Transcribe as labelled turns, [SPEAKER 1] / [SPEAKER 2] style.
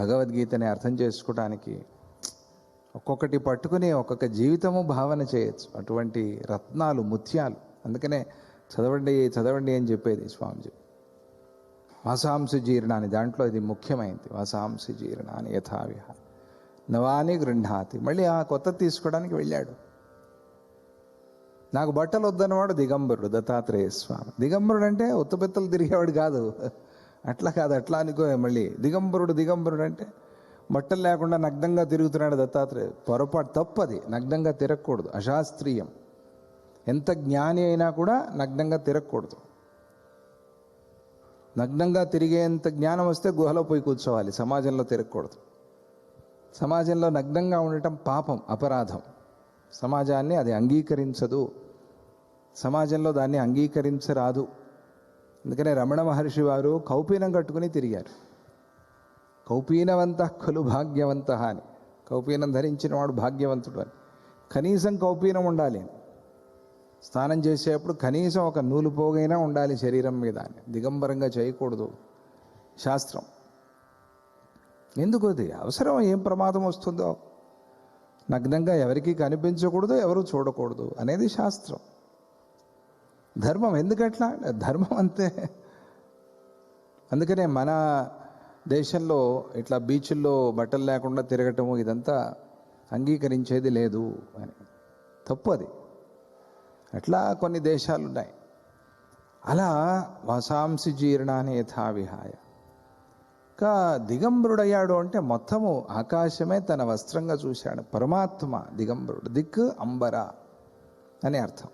[SPEAKER 1] భగవద్గీతని అర్థం చేసుకోవడానికి ఒక్కొక్కటి పట్టుకుని ఒక్కొక్క జీవితము భావన చేయొచ్చు. అటువంటి రత్నాలు ముత్యాలు. అందుకనే చదవండి చదవండి అని చెప్పేది స్వామిజీ. వాసాంశ జీర్ణాన్ని దాంట్లో ఇది ముఖ్యమైనది వాసాంశ జీర్ణాన్ని యథావిహ. నవాని గృహాతి. మళ్ళీ ఆ కొత్త తీసుకోవడానికి వెళ్ళాడు. నాకు బట్టలు వద్దన్నవాడు దిగంబరుడు దత్తాత్రేయ స్వామి. దిగంబరుడు అంటే ఉత్తపెత్తలు తిరిగేవాడు కాదు. అట్లా కాదు అట్లా అనుకో మళ్ళీ. దిగంబరుడు దిగంబరుడు అంటే బట్టలు లేకుండా నగ్నంగా తిరుగుతున్నాడు దత్తాత్రేయ. పొరపాటు తప్పది నగ్నంగా తిరగకూడదు అశాస్త్రీయం. ఎంత జ్ఞాని అయినా కూడా నగ్నంగా తిరగకూడదు. నగ్నంగా తిరిగేంత జ్ఞానం వస్తే గుహలో పోయి కూర్చోవాలి సమాజంలో తిరగకూడదు. సమాజంలో నగ్నంగా ఉండటం పాపం అపరాధం. సమాజాన్ని అది అంగీకరించదు. సమాజంలో దాన్ని అంగీకరించరాదు. అందుకనే రమణ మహర్షి వారు కౌపీనం కట్టుకుని తిరిగారు. కౌపీనవంత ఖలు భాగ్యవంత అని. కౌపీనం ధరించిన వాడు భాగ్యవంతుడు అని. కనీసం కౌపీనం ఉండాలి. స్నానం చేసేప్పుడు కనీసం ఒక నూలు పోగైనా ఉండాలి శరీరం మీద అని. దిగంబరంగా చేయకూడదు. శాస్త్రం. ఎందుకు అది? అవసరం ఏం ప్రమాదం వస్తుందో. నగ్నంగా ఎవరికి కనిపించకూడదు ఎవరు చూడకూడదు అనేది శాస్త్రం. ధర్మం ఎందుకట్లా? ధర్మం అంతే. అందుకనే మన దేశంలో ఇట్లా బీచ్ల్లో బట్టలు లేకుండా తిరగటము ఇదంతా అంగీకరించేది లేదు అని. తప్పు అది. అట్లా కొన్ని దేశాలు ఉన్నాయి అలా వసాంసి జీర్ణాన్ని యథావిహాయ ఇంకా దిగంబరుడయ్యాడు అంటే మొత్తము ఆకాశమే తన వస్త్రంగా చూశాడు. పరమాత్మ దిగంబరుడు. దిక్కు అంబర అని అర్థం.